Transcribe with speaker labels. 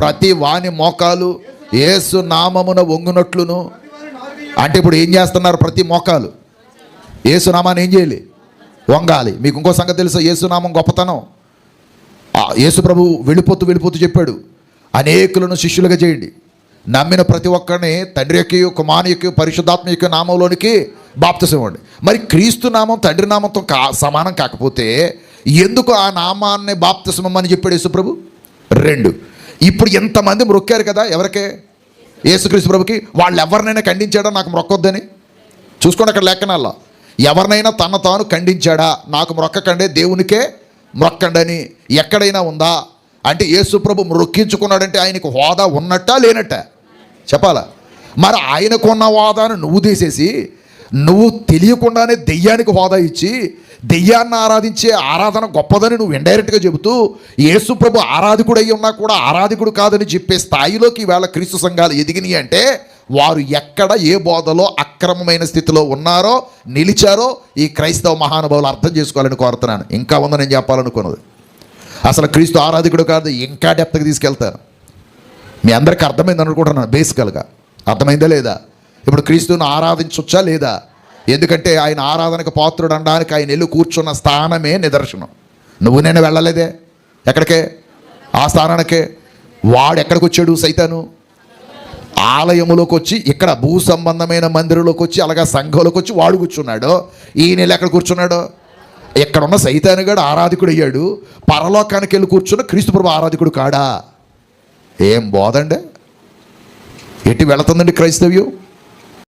Speaker 1: ప్రతి వాని మోకాలు ఏసు నామమున వంగునట్లును. అంటే ఇప్పుడు ఏం చేస్తున్నారు ప్రతి మోకాలు? ఏసునామాన్ని ఏం చేయాలి? వంగాలి. మీకు ఇంకో సంగతి తెలుసా? ఏసునామం గొప్పతనం. యేసు ప్రభు వెళ్ళిపోతూ వెళ్ళిపోతూ చెప్పాడు. అనేకులను శిష్యులుగా చేయండి. నమ్మిన ప్రతి ఒక్కరిని తండ్రి యొక్క కుమారు యొక్క పరిశుద్ధాత్మ యొక్క నామంలోనికి బాప్తిసం మరి క్రీస్తు నామం తండ్రి నామంతో కా సమానం కాకపోతే ఎందుకు ఆ నామాన్ని బాప్తిసం అని చెప్పాడు యేసుప్రభు రెండు. ఇప్పుడు ఎంతమంది మొక్కారు కదా ఎవరికే? యేసుక్రీస్తు ప్రభుకి. వాళ్ళు ఎవరినైనా ఖండించాడా? నాకు మొక్కొద్దని? చూసుకోండి అక్కడ లేఖనాల్లో. ఎవరినైనా తన తాను ఖండించాడా? నాకు మొక్కకండే దేవునికే మొక్కండని ఎక్కడైనా ఉందా? అంటే యేసుప్రభు మొక్కించుకున్నాడంటే ఆయనకు హోదా ఉన్నట్టా లేనట్ట? చెప్పాలా? మరి ఆయనకు ఉన్న హోదాను నువ్వు తీసేసి నువ్వు తెలియకుండానే దెయ్యానికి హోదా ఇచ్చి దెయ్యాన్ని ఆరాధించే ఆరాధన గొప్పదని నువ్వు ఇండైరెక్ట్గా చెబుతూ యేసుప్రభు ఆరాధకుడు అయి ఉన్నా కూడా ఆరాధకుడు కాదని చెప్పే స్థాయిలోకి ఈవేళ క్రీస్తు సంఘాలు ఎదిగినాయి అంటే వారు ఎక్కడ ఏ బోధలో అక్రమమైన స్థితిలో ఉన్నారో నిలిచారో ఈ క్రైస్తవ మహానుభావులు అర్థం చేసుకోవాలని కోరుతున్నాను. ఇంకా ఉందని నేను చెప్పాలనుకున్నది. అసలు క్రీస్తు ఆరాధకుడు కాదు ఇంకా డెప్త్కి తీసుకెళ్తాను మీ అందరికీ అర్థమైంది అనుకుంటున్నాను బేసికల్గా అర్థమైందా లేదా? ఇప్పుడు క్రీస్తుని ఆరాధించొచ్చా లేదా? ఎందుకంటే ఆయన ఆరాధనకు పాత్రుడు అనడానికి ఆయన ఎల్లు కూర్చున్న స్థానమే నిదర్శనం. నువ్వు నేను వెళ్ళలేదే? ఎక్కడికే? ఆ స్థానానికే? వాడు ఎక్కడికి వచ్చాడు సైతాను? ఆలయములోకి వచ్చి ఇక్కడ భూ సంబంధమైన మందిరంలోకి వచ్చి అలాగా సంఘంలోకి వచ్చి వాడు కూర్చున్నాడు. ఈయన నెల ఎక్కడ కూర్చున్నాడు? ఎక్కడున్న ఉన్న సైతానుగాడు ఆరాధకుడు అయ్యాడు. పరలోకానికి వెళ్ళి కూర్చున్న క్రీస్తు ప్రభు ఆరాధకుడు కాడా? ఏం బోధండి? ఎటు వెళుతుందండి క్రైస్తవ్యం?